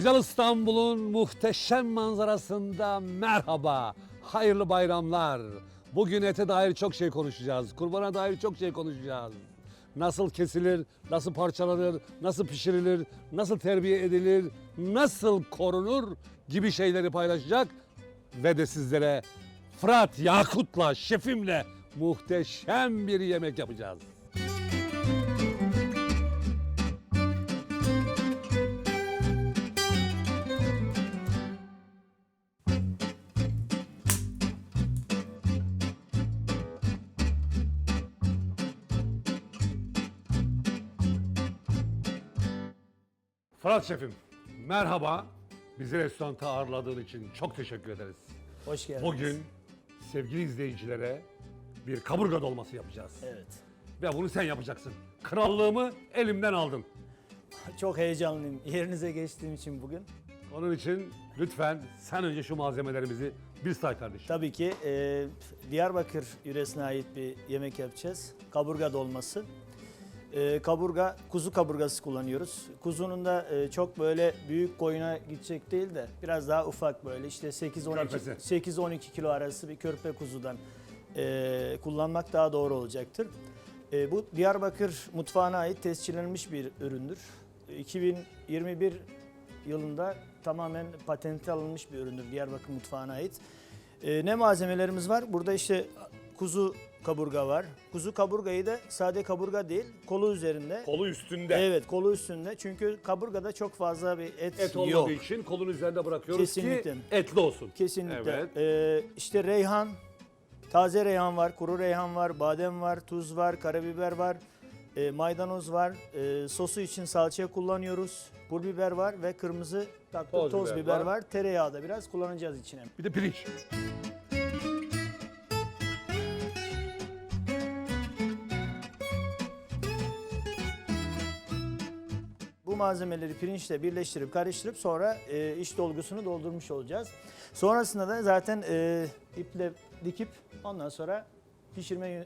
Güzel İstanbul'un muhteşem manzarasında merhaba. Hayırlı bayramlar. Bugün ete dair çok şey konuşacağız. Kurbana dair çok şey konuşacağız. Nasıl kesilir, nasıl parçalanır, nasıl pişirilir, nasıl terbiye edilir, nasıl korunur gibi şeyleri paylaşacak. Ve de sizlere Fırat Yakut'la, şefimle muhteşem bir yemek yapacağız. Fırat şefim, merhaba. Bizi restoranta ağırladığın için çok teşekkür ederiz. Hoş geldiniz. Bugün sevgili izleyicilere bir kaburga dolması yapacağız. Evet. Ve bunu sen yapacaksın. Krallığımı elimden aldın. Çok heyecanlıyım yerinize geçtiğim için bugün. Onun için lütfen sen önce şu malzemelerimizi bir say kardeşim. Tabii ki e, Diyarbakır yöresine ait bir yemek yapacağız. Kaburga dolması. E, kaburga, kuzu kaburgası kullanıyoruz. Kuzunun da e, çok böyle büyük koyuna gidecek değil de biraz daha ufak böyle işte 8-12 Körpesi. 8-12 kilo arası bir körpe kuzudan e, kullanmak daha doğru olacaktır. E, bu Diyarbakır mutfağına ait tescillenmiş bir üründür. 2021 yılında tamamen patente alınmış bir üründür Diyarbakır mutfağına ait. E, ne malzemelerimiz var? Burada işte kuzu kaburga var. Kuzu kaburgayı da sade kaburga değil, kolu üzerinde. Kolu üstünde. Evet, kolu üstünde. Çünkü kaburgada çok fazla bir et, Et olmadığı yok. için kolun üzerinde bırakıyoruz Kesinlikle. ki etli olsun. Kesinlikle. Evet. Ee, işte reyhan, taze reyhan var, kuru reyhan var, badem var, tuz var, karabiber var, e, maydanoz var. E, sosu için salça kullanıyoruz. Pul biber var ve kırmızı tatlı Toz biber var. Tereyağı da biraz kullanacağız içine. Bir de pirinç. Malzemeleri pirinçle birleştirip karıştırıp sonra e, iç dolgusunu doldurmuş olacağız. Sonrasında da zaten e, iple dikip ondan sonra pişirme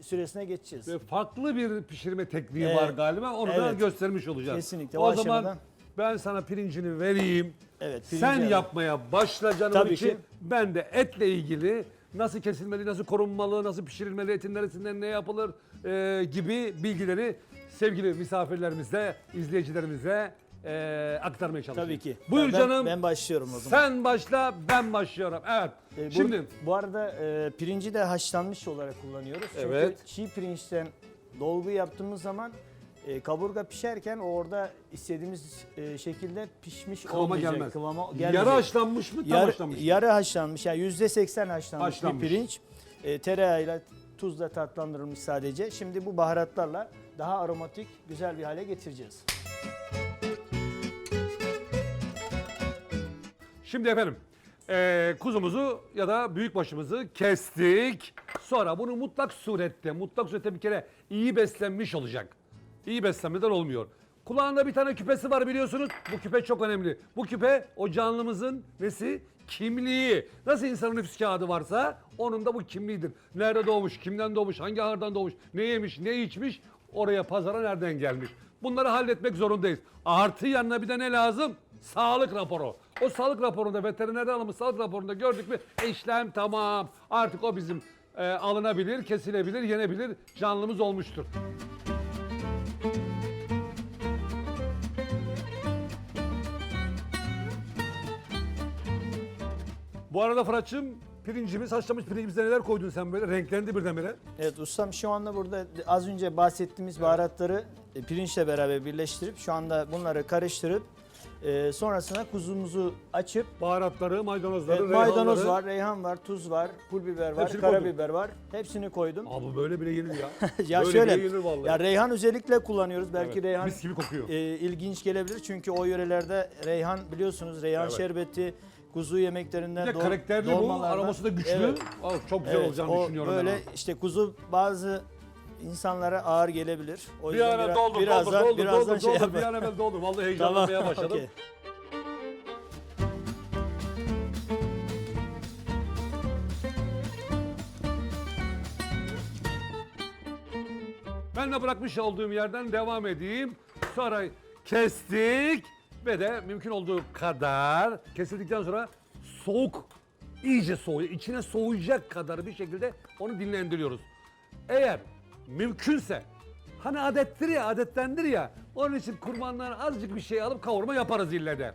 süresine geçeceğiz. Ve farklı bir pişirme tekniği Evet. var galiba. Onu da Evet. göstermiş olacağız. Kesinlikle, O, o zaman ben sana pirincini vereyim. Evet, Sen pirinci alalım. yapmaya başla canım Tabii için. ki. Ben de etle ilgili nasıl kesilmeli, nasıl korunmalı, nasıl pişirilmeli, etin neresinden ne yapılır e, gibi bilgileri sevgili misafirlerimize, izleyicilerimize e, aktarmaya çalışacağım. Tabii ki. Buyur ben, canım. Ben başlıyorum o zaman. Sen başla, ben başlıyorum. Evet. E, bu, Şimdi bu arada e, pirinci de haşlanmış olarak kullanıyoruz. Çünkü Evet. çiğ pirinçten dolgu yaptığımız zaman e, kaburga pişerken orada istediğimiz e, şekilde pişmiş kıvama olmayacak. gelmez. Kıvama gelmeyecek. Yarı haşlanmış mı, tam Yarı, haşlanmış mı? yarı haşlanmış yani yüzde seksen haşlanmış, Haşlanmış. bir pirinç. E, tereyağıyla tuzla tatlandırılmış sadece. Şimdi bu baharatlarla daha aromatik güzel bir hale getireceğiz. Şimdi efendim eee, kuzumuzu ya da büyükbaşımızı kestik. Sonra bunu mutlak surette, mutlak surette bir kere iyi beslenmiş olacak. İyi beslenmeden olmuyor. Kulağında bir tane küpesi var biliyorsunuz. Bu küpe çok önemli. Bu küpe o canlımızın nesi? Kimliği. Nasıl insanın nüfus kağıdı varsa onun da bu kimliğidir. Nerede doğmuş, kimden doğmuş, hangi ağırdan doğmuş, ne yemiş, ne içmiş, oraya pazara nereden gelmiş. Bunları halletmek zorundayız. Artı yanına bir de ne lazım? Sağlık raporu. O sağlık raporunda veterinerden alınmış sağlık raporunda gördük mü işlem tamam. Artık o bizim e, alınabilir, kesilebilir, yenebilir canlımız olmuştur. Bu arada Fırat'cığım pirincimiz, haşlamış pirincimize neler koydun sen böyle? Renklendi birdenbire. Evet ustam şu anda burada az önce bahsettiğimiz baharatları e, pirinçle beraber birleştirip şu anda bunları karıştırıp e, sonrasında kuzumuzu açıp Baharatları, maydanozları, Evet, maydanoz reyhanları. var, reyhan var, tuz var, pul biber var, Hepsini karabiber var. Hepsini koydum. Abi böyle bile yenir ya. ya böyle şöyle, bile yenir vallahi. ya reyhan özellikle kullanıyoruz. Belki Evet, reyhan mis gibi kokuyor. e, ilginç gelebilir çünkü o yörelerde reyhan biliyorsunuz reyhan Evet. şerbeti kuzu yemeklerinden Bir de karakterli bu, dolmalardan- aroması da güçlü. Evet, Aa, çok güzel evet, olacağını o düşünüyorum Böyle ben. işte kuzu bazı insanlara ağır gelebilir. O Bir yüzden evvel biraz- doldur, birazdan, doldur, doldur, birazdan doldur, şey doldur. yapalım. Bir an evvel doldur. Vallahi heyecanlanmaya başladım. okey. Ben de bırakmış olduğum yerden devam edeyim. Sonra kestik Ve de mümkün olduğu kadar kesildikten sonra soğuk, iyice soğuyor. içine soğuyacak kadar bir şekilde onu dinlendiriyoruz. Eğer mümkünse hani adettir ya adettendir ya onun için kurbandan azıcık bir şey alıp kavurma yaparız ille de.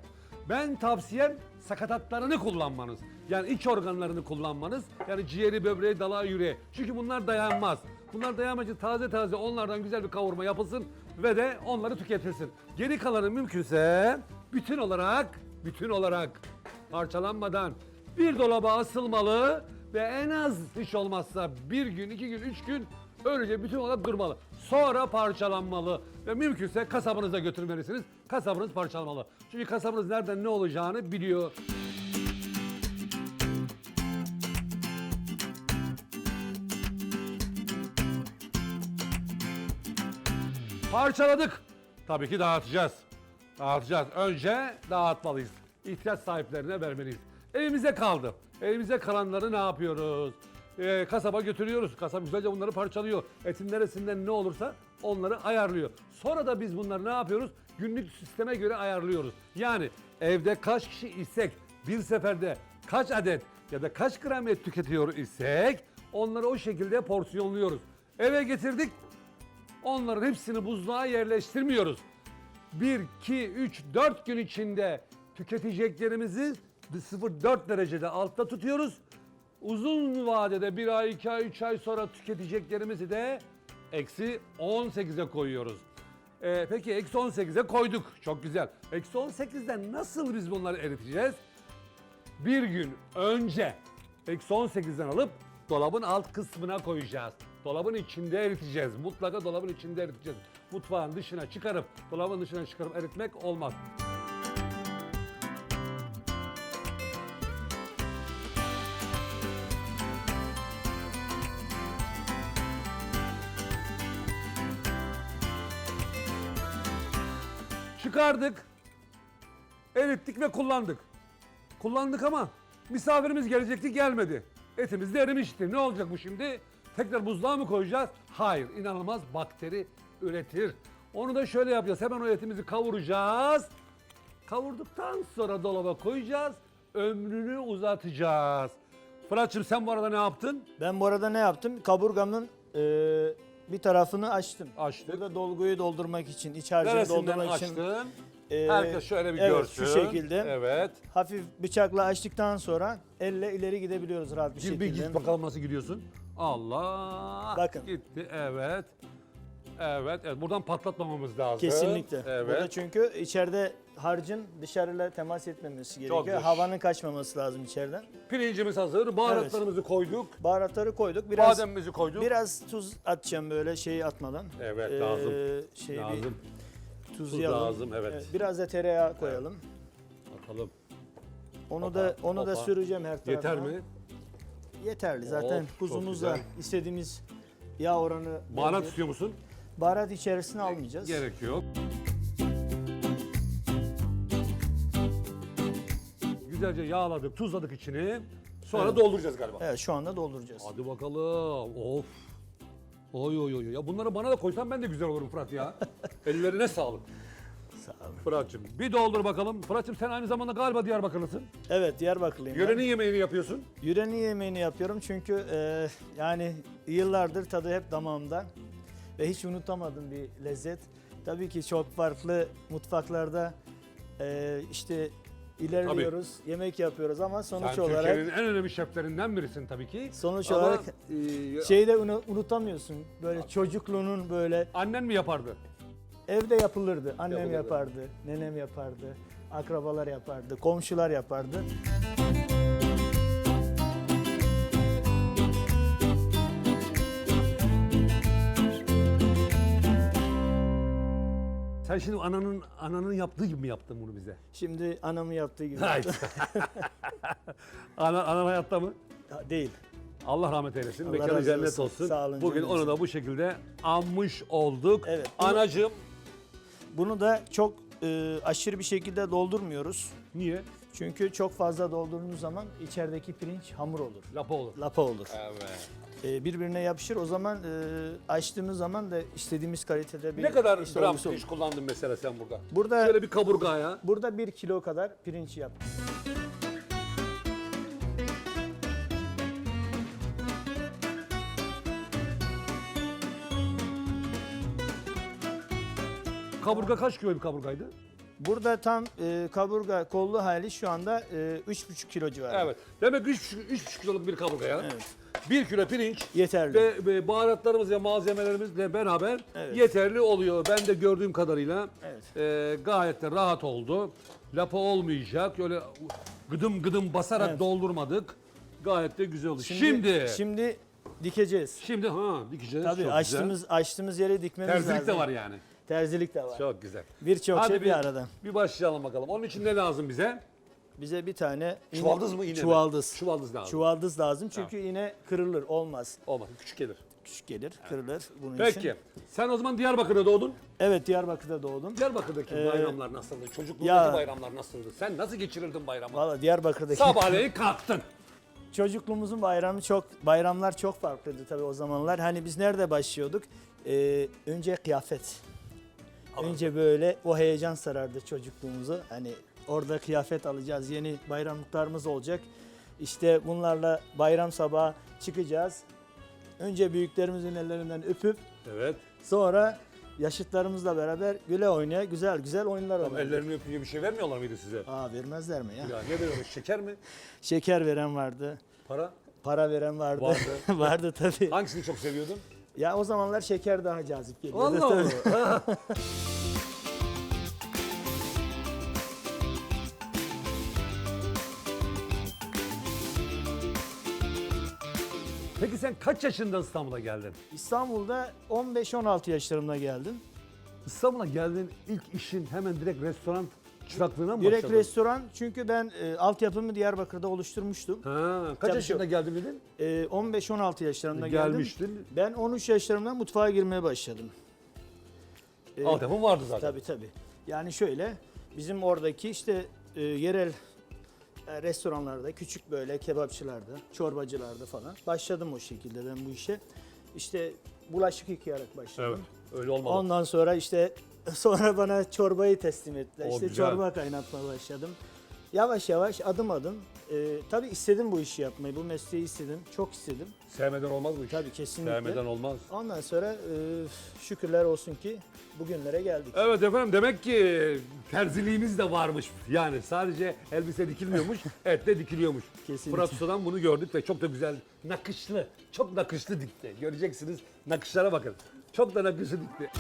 Ben tavsiyem sakatatlarını kullanmanız. Yani iç organlarını kullanmanız. Yani ciğeri, böbreği, dalağı, yüreği. Çünkü bunlar dayanmaz. Bunlar dayanmayınca taze taze onlardan güzel bir kavurma yapılsın ve de onları tüketilsin. Geri kalanı mümkünse bütün olarak, bütün olarak parçalanmadan bir dolaba asılmalı ve en az hiç olmazsa bir gün, iki gün, üç gün öylece bütün olarak durmalı. Sonra parçalanmalı ve mümkünse kasabınıza götürmelisiniz. Kasabınız parçalamalı. Çünkü kasabınız nereden ne olacağını biliyor. Parçaladık. Tabii ki dağıtacağız. Dağıtacağız. Önce dağıtmalıyız. İhtiyaç sahiplerine vermeliyiz. Evimize kaldı. Evimize kalanları ne yapıyoruz? Ee, kasaba götürüyoruz. Kasap güzelce bunları parçalıyor. Etin neresinden ne olursa onları ayarlıyor. Sonra da biz bunları ne yapıyoruz? Günlük sisteme göre ayarlıyoruz. Yani evde kaç kişi isek bir seferde kaç adet ya da kaç gram et tüketiyor isek onları o şekilde porsiyonluyoruz. Eve getirdik Onların hepsini buzluğa yerleştirmiyoruz. 1, 2, 3, 4 gün içinde tüketeceklerimizi 0-4 derecede altta tutuyoruz. Uzun vadede 1 ay, 2 ay, 3 ay sonra tüketeceklerimizi de eksi 18'e koyuyoruz. Ee, peki eksi 18'e koyduk. Çok güzel. Eksi 18'den nasıl biz bunları eriteceğiz? bir gün önce eksi 18'den alıp dolabın alt kısmına koyacağız. Dolabın içinde eriteceğiz. Mutlaka dolabın içinde eriteceğiz. Mutfağın dışına çıkarıp, dolabın dışına çıkarıp eritmek olmaz. Çıkardık, erittik ve kullandık. Kullandık ama misafirimiz gelecekti gelmedi. Etimiz de erimişti. Ne olacak bu şimdi? Tekrar buzluğa mı koyacağız? Hayır. inanılmaz bakteri üretir. Onu da şöyle yapacağız. Hemen o etimizi kavuracağız. Kavurduktan sonra dolaba koyacağız. Ömrünü uzatacağız. Fırat'cığım sen bu arada ne yaptın? Ben bu arada ne yaptım? Kaburgamın e, bir tarafını açtım. Açtık. Burada dolguyu doldurmak için, iç harcını Neresinden doldurmak için açtın? e, Herkes şöyle bir evet, görsün. şu şekilde. Evet. hafif bıçakla açtıktan sonra elle ileri gidebiliyoruz rahat bir Gir bir şekilde. git bakalım nasıl gidiyorsun. Allah. Bakın. Gitti evet. Evet, evet. Buradan patlatmamamız lazım. Kesinlikle. Evet. Burada çünkü içeride harcın dışarıyla temas etmemesi gerekiyor. güzel. Havanın kaçmaması lazım içeriden. Pirincimiz hazır. Baharatlarımızı koyduk. Baharatları koyduk. Biraz Bademimizi koyduk. biraz tuz atacağım böyle şeyi atmadan. Evet, Ee, lazım. Şey lazım. bir tuzlayalım. lazım, evet. Biraz da tereyağı koyalım. Atalım. Onu da onu da hopa. süreceğim her tarafına. Yeter mi? Yeterli. Zaten Of, çok kuzumuzda güzel. istediğimiz yağ oranı Baharat istiyor musun? Baharat içerisine almayacağız. Gerek yok. Güzelce yağladık, tuzladık içini. Sonra dolduracağız galiba. Evet şu anda dolduracağız. Hadi bakalım. Of. Oy oy oy. Ya bunları bana da koysan ben de güzel olurum Fırat ya. Ellerine sağlık. Sağ olun. Fırat'cığım bir doldur bakalım. Fırat'cığım sen aynı zamanda galiba Diyarbakırlısın. Evet Diyarbakırlıyım. ben. Yörenin yemeğini yapıyorsun. Yörenin yemeğini yapıyorum çünkü e, yani yıllardır tadı hep damağımda ve hiç unutamadığım bir lezzet. Tabii ki çok farklı mutfaklarda e, işte ilerliyoruz, yemek yapıyoruz ama sonuç Sen olarak Türkiye'nin en önemli şeflerinden birisin tabii ki. sonuç Ama, olarak e, şeyi de unu- unutamıyorsun. Böyle çocukluğunun böyle annen mi yapardı? Evde yapılırdı. Annem Yapılırdı. yapardı, nenem yapardı, akrabalar yapardı, komşular yapardı. Sen şimdi ananın ananın yaptığı gibi mi yaptın bunu bize? Şimdi anamın yaptığı gibi. Hayır. Ana, anan hayatta mı? Ha, Değil. Allah rahmet eylesin. Allah Mekanı razı cennet olsun. olsun. Sağ olun, Bugün cümlemize. onu da bu şekilde anmış olduk. Evet. Anacığım Bunu da çok e, aşırı bir şekilde doldurmuyoruz. niye? Çünkü çok fazla doldurduğunuz zaman içerideki pirinç hamur olur. Lapa olur. Lapa olur. Evet. e, birbirine yapışır. O zaman e, açtığımız zaman da istediğimiz kalitede bir Ne kadar gram olur. pirinç kullandın mesela sen burada? Burada Şöyle bir kaburgaya. burada bir kilo kadar pirinç yap. Kaburga kaç kilo bir kaburgaydı? Burada tam e, kaburga kollu hali şu anda e, 3,5 kilo civarı. Evet. Demek ki 3,5 kiloluk bir kaburgaya. Evet. 1 kilo pirinç Yeterli. ve, ve baharatlarımız ve malzemelerimizle beraber Evet. yeterli oluyor. Ben de gördüğüm kadarıyla Evet. e, gayet de rahat oldu. Lapa olmayacak. Öyle gıdım gıdım basarak Evet. doldurmadık. Gayet de güzel oldu. Şimdi şimdi, şimdi dikeceğiz. ha dikeceğiz. Tabii Çok açtığımız açtığımız yere dikmemiz güzel. lazım. Terzilik de var yani. Terzilik de var. Çok güzel. Birçok Hadi şey bir bir- arada. Bir başlayalım bakalım. Onun için ne lazım bize? Bize bir tane iğne- Çuvaldız mı iğne mi? Çuvaldız. Çuvaldız lazım. Çuvaldız lazım çünkü iğne kırılır olmaz. Olmaz. Küçük gelir. Küçük gelir, kırılır bunun Peki. için. Sen o zaman Diyarbakır'da doğdun. Evet Diyarbakır'da doğdum. Diyarbakır'daki Ee, bayramlar nasıldı? Çocukluğundaki ya- bayramlar nasıldı? Sen nasıl geçirirdin bayramı? Valla Diyarbakır'daki Sabahleyin kalktın. çocukluğumuzun bayramı çok bayramlar çok farklıydı tabii o zamanlar. Hani biz nerede başlıyorduk? Ee, önce kıyafet. Önce böyle o heyecan sarardı çocukluğumuzu. Hani orada kıyafet alacağız, yeni bayramlıklarımız olacak. İşte bunlarla bayram sabahı çıkacağız. Önce büyüklerimizin ellerinden öpüp Evet. sonra yaşıtlarımızla beraber güle oynaya güzel güzel oyunlar Tamam, oynardık. ellerini öpünce bir şey vermiyorlar mıydı size? Aa vermezler mi ya? Ya ne veriyorlar? Şeker mi? Şeker veren vardı, Para? para veren vardı. Vardı. vardı tabii. Hangisini çok seviyordun? Ya o zamanlar şeker daha cazip geliyordu. Allah tabii. Allah. Peki sen kaç yaşında İstanbul'a geldin? İstanbul'da 15-16 yaşlarımda geldim. İstanbul'a geldin ilk işin hemen direkt restoran çıraklığına mı Direkt başladın? restoran çünkü ben e, altyapımı Diyarbakır'da oluşturmuştum. Ha, kaç Tabii yaşında geldin dedin? E, 15-16 yaşlarımda geldim. Gelmiştin. Ben 13 yaşlarımda mutfağa girmeye başladım. E, Altyapın vardı zaten. Tabii tabii. Yani şöyle bizim oradaki işte e, yerel e, restoranlarda, küçük böyle kebapçılarda, çorbacılarda falan başladım o şekilde ben bu işe. İşte bulaşık yıkayarak başladım. Evet. Öyle olmalı. Ondan sonra işte sonra bana çorbayı teslim ettiler. O işte güzel. çorba kaynatmaya başladım. Yavaş yavaş adım adım. E, tabii istedim bu işi yapmayı. Bu mesleği istedim. Çok istedim. Sevmeden olmaz mı iş? Tabii kesinlikle. Sevmeden olmaz. Ondan sonra e, şükürler olsun ki bugünlere geldik. Evet efendim demek ki terziliğimiz de varmış. Yani sadece elbise dikilmiyormuş, et de dikiliyormuş. Kesinlikle. Fırat Usta'dan bunu gördük ve çok da güzel nakışlı, çok nakışlı dikti. Göreceksiniz nakışlara bakın. Çok da nakışlı dikti.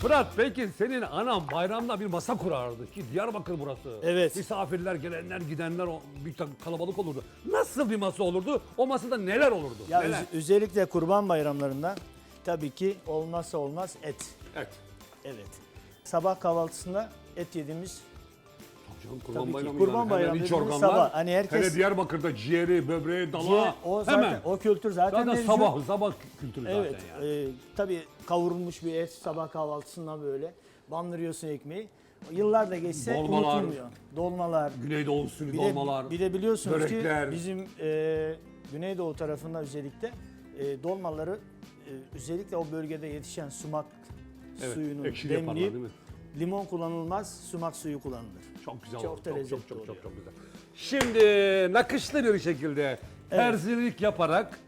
Fırat peki senin anan bayramda bir masa kurardı ki Diyarbakır burası. Evet. Misafirler gelenler gidenler o bir kalabalık olurdu. Nasıl bir masa olurdu? O masada neler olurdu? Ya neler? öz- özellikle kurban bayramlarında tabii ki olmazsa olmaz et. Evet. Evet. Sabah kahvaltısında et yediğimiz Kurban Tabii ki, bayramı kurban yani. bayramı Hemen iç dediğimiz organlar. sabah. Hani herkes- Hele Diyarbakır'da ciğeri, böbreği, dala. ciğer, o zaten hemen. o kültür zaten, mevcut. sabah, sabah kültürü Evet. zaten yani. e, tabii kavrulmuş bir et sabah kahvaltısında böyle bandırıyorsun ekmeği. Yıllar da geçse Dolmalar. unutulmuyor. Dolmalar. Güneydoğu usulü Bir dolmalar. bir de biliyorsunuz börekler. ki bizim e, Güneydoğu tarafında özellikle e, dolmaları e, özellikle o bölgede yetişen sumak evet. suyunu ekşili yaparlar demleyip değil mi? Limon kullanılmaz, sumak suyu kullanılır. Çok güzel Çok oldu. da Çok, çok, lezzetli çok, çok, oluyor. çok güzel. Şimdi nakışlı bir şekilde terzilik yaparak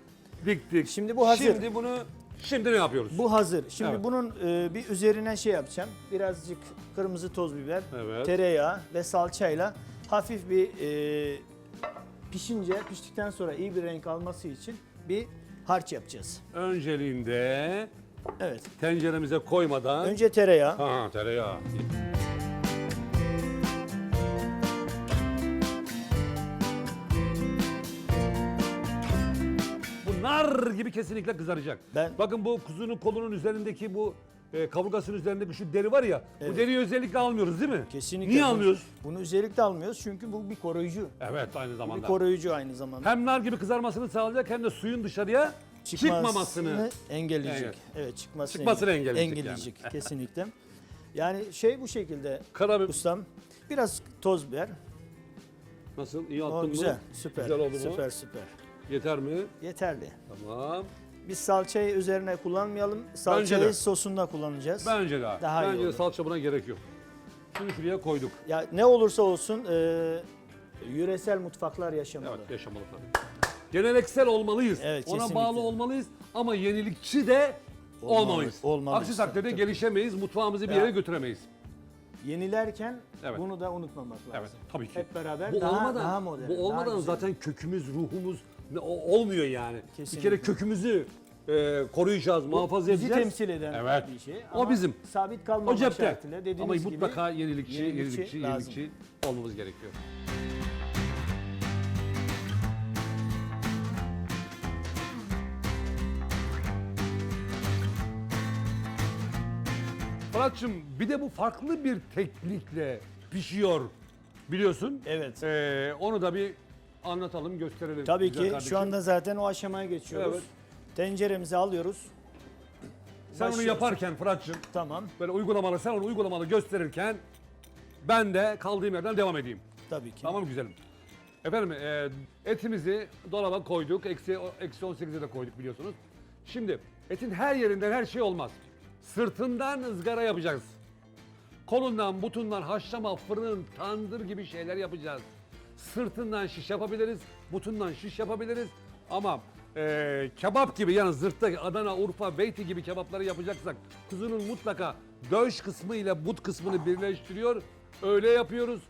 diktik. Şimdi bu hazır. Şimdi bunu, şimdi ne yapıyoruz? Bu hazır. Şimdi Evet. bunun e, bir üzerine şey yapacağım. Birazcık kırmızı toz biber, Evet. tereyağı ve salçayla hafif bir e, pişince, piştikten sonra iyi bir renk alması için bir harç yapacağız. Önceliğinde Evet. tenceremize koymadan... Önce tereyağı. Ha tereyağı. Bu nar gibi kesinlikle kızaracak. Ben- Bakın bu kuzunun kolunun üzerindeki bu e, kaburgasının üzerindeki şu deri var ya. Bu Evet. deriyi özellikle almıyoruz değil mi? Kesinlikle. Niye bunu- almıyoruz? Bunu özellikle almıyoruz çünkü bu bir koruyucu. Evet aynı Bir zamanda. koruyucu aynı zamanda. Hem nar gibi kızarmasını sağlayacak hem de suyun dışarıya çıkmamasını. engelleyecek. Evet. Evet çıkmasını, Çıkmasını engelleyecek engelleyecek kesinlikle. Yani şey bu şekilde Karabiber ustam. Biraz toz biber. nasıl? İyi O attın güzel, mı? süper. Güzel oldu mu? Süper süper. Yeter mi? Yeterli. Tamam. Biz salçayı üzerine kullanmayalım. Salçayı de. sosunda kullanacağız. Bence de. Daha iyi Bence de olur. salça buna gerek yok. Şunu şuraya koyduk. Ya ne olursa olsun e, yöresel mutfaklar yaşamalı. Evet yaşamalı tabii. Geleneksel olmalıyız. Evet, Ona kesinlikle. bağlı olmalıyız ama yenilikçi de Olmalıyız, olmalıyız. olmalıyız. Aksi takdirde Tabii. gelişemeyiz, mutfağımızı bir yere götüremeyiz. Yenilerken Evet. bunu da unutmamak lazım. Evet, tabii ki. Hep beraber Bu daha, olmadan, daha modern. bu daha olmadan güzel. zaten kökümüz, ruhumuz o- olmuyor yani. Bir Kesinlikle. kere kökümüzü e, koruyacağız, muhafaza bizi edeceğiz. temsil eden Evet. bir şey. O Ama bizim. Sabit O kalmamak şartıyla dediğiniz Ama gibi mutlaka yenilikçi, yenilikçi yenilikçi, yenilikçi olmamız gerekiyor. Fırat'cığım bir de bu farklı bir teknikle pişiyor biliyorsun. Evet. Ee, onu da bir anlatalım, gösterelim. Tabii güzel ki kardeşim. şu anda zaten o aşamaya geçiyoruz. Evet. Tenceremizi alıyoruz. Sen onu başlıyoruz. yaparken Fırat'cığım Tamam. böyle uygulamalı, sen onu uygulamalı gösterirken ben de kaldığım yerden devam edeyim. Tabii ki. Tamam mı güzelim? Efendim e, etimizi dolaba koyduk. Eksi, eksi 18'e de koyduk biliyorsunuz. Şimdi etin her yerinden her şey olmaz. Sırtından ızgara yapacağız. Kolundan, butundan haşlama, fırın, tandır gibi şeyler yapacağız. Sırtından şiş yapabiliriz, butundan şiş yapabiliriz. Ama e, kebap gibi yani zırtta Adana, Urfa, Beyti gibi kebapları yapacaksak kuzunun mutlaka döş kısmı ile but kısmını birleştiriyor. Öyle yapıyoruz.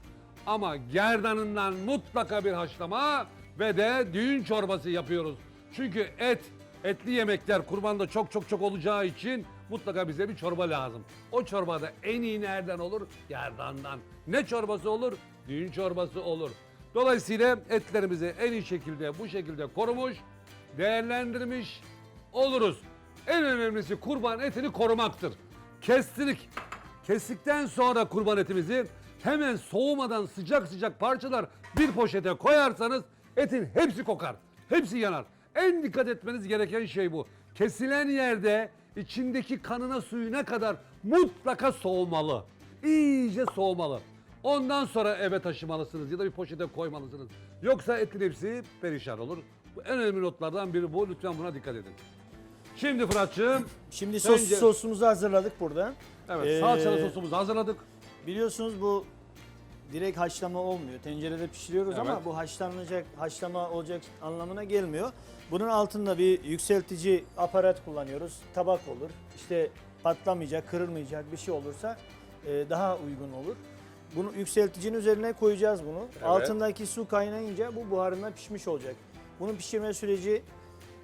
Ama gerdanından mutlaka bir haşlama ve de düğün çorbası yapıyoruz. Çünkü et, etli yemekler kurbanda çok çok çok olacağı için mutlaka bize bir çorba lazım. O çorbada en iyi nereden olur? Gerdandan. Ne çorbası olur? Düğün çorbası olur. Dolayısıyla etlerimizi en iyi şekilde bu şekilde korumuş, değerlendirmiş oluruz. En önemlisi kurban etini korumaktır. Kestirdik. Kestikten sonra kurban etimizi hemen soğumadan sıcak sıcak parçalar bir poşete koyarsanız etin hepsi kokar. Hepsi yanar. En dikkat etmeniz gereken şey bu. Kesilen yerde içindeki kanına suyuna kadar mutlaka soğumalı. İyice soğumalı. Ondan sonra eve taşımalısınız ya da bir poşete koymalısınız. Yoksa etin hepsi perişan olur. Bu en önemli notlardan biri bu. Lütfen buna dikkat edin. Şimdi Fırat'cığım, Şimdi sos, Bence- sosumuzu hazırladık burada. evet Ee, salçalı sosumuzu hazırladık. Biliyorsunuz bu direkt haşlama olmuyor. Tencerede pişiriyoruz ama Evet. bu haşlanacak, haşlama olacak anlamına gelmiyor. Bunun altında bir yükseltici aparat kullanıyoruz. Tabak olur. İşte patlamayacak, kırılmayacak bir şey olursa e, daha uygun olur. Bunu yükselticinin üzerine koyacağız bunu. Evet. Altındaki su kaynayınca bu buharında pişmiş olacak. Bunun pişirme süreci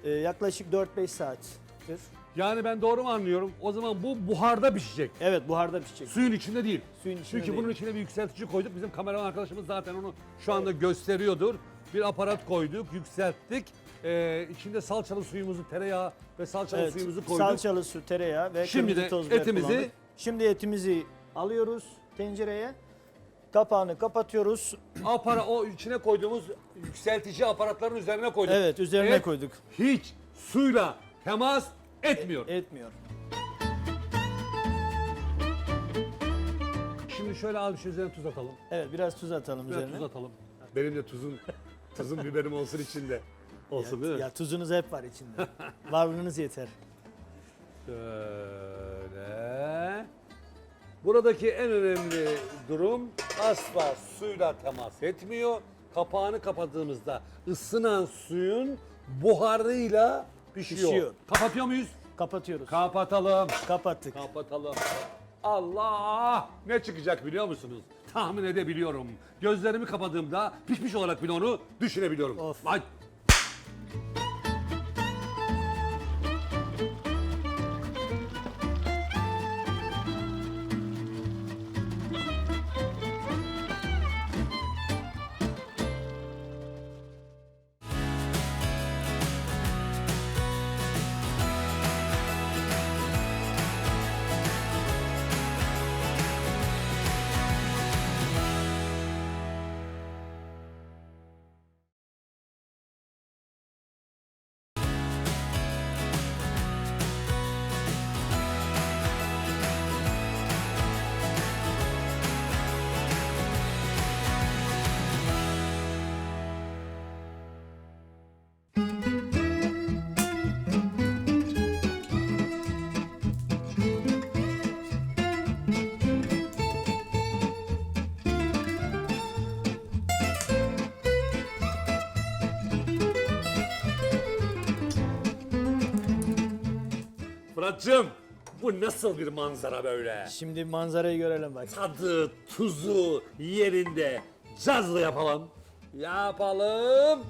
e, yaklaşık 4-5 saattir. Yani ben doğru mu anlıyorum? O zaman bu buharda pişecek. Evet buharda pişecek. Suyun içinde değil. Suyun içinde Çünkü değil. bunun içine bir yükseltici koyduk. Bizim kameraman arkadaşımız zaten onu şu anda gösteriyordur. Bir aparat koyduk, yükselttik. Ee, içinde salçalı suyumuzu, tereyağı ve salçalı Evet, suyumuzu koyduk. salçalı su, tereyağı ve Şimdi kırmızı de toz biber etimizi- kullandık. Şimdi etimizi alıyoruz tencereye. Kapağını kapatıyoruz. Apara, o içine koyduğumuz yükseltici aparatların üzerine koyduk. Evet üzerine Et koyduk. Hiç suyla temas etmiyor. Etmiyor. Şimdi şöyle abi şu üzerine tuz atalım. Evet biraz tuz atalım Biraz üzerine. tuz atalım. Benim de tuzun, tuzun biberim olsun içinde. Olsun değil mi? ya tuzunuz hep var içinde. Varlığınız yeter. Şöyle. Buradaki en önemli durum asla suyla temas etmiyor. Kapağını kapattığımızda ısınan suyun buharıyla pişiyor. Pişiyor. Kapatıyor muyuz? Kapatıyoruz. Kapatalım. Kapattık. Kapatalım. Allah! Ne çıkacak biliyor musunuz? Tahmin edebiliyorum. Gözlerimi kapadığımda pişmiş olarak bile onu düşünebiliyorum. Of. Vay! Fırat'cığım bu nasıl bir manzara böyle? Şimdi manzarayı görelim bak. Tadı, tuzu yerinde. Cazla yapalım. Yapalım.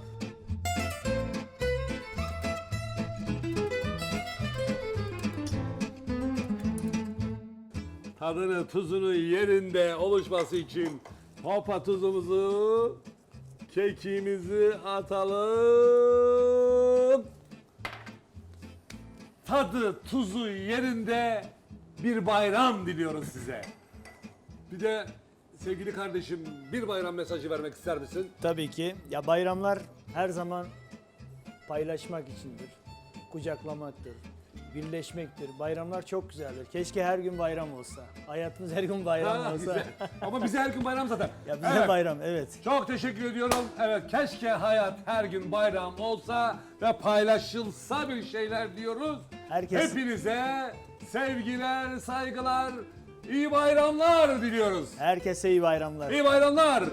Tadını, tuzunu yerinde oluşması için hopa tuzumuzu, kekiğimizi atalım. Tadı, tuzu yerinde bir bayram diliyoruz size. Bir de sevgili kardeşim bir bayram mesajı vermek ister misin? Tabii ki. Ya bayramlar her zaman paylaşmak içindir. Kucaklamaktır. Birleşmektir. Bayramlar çok güzeldir. Keşke her gün bayram olsa. Hayatımız her gün bayram Ha, olsa. bize- Ama bize her gün bayram zaten. Ya bize Evet. bayram evet. Çok teşekkür ediyorum. Evet keşke hayat her gün bayram olsa ve paylaşılsa bir şeyler diyoruz. Herkes- Hepinize sevgiler, saygılar, iyi bayramlar diliyoruz. Herkese iyi bayramlar. İyi bayramlar.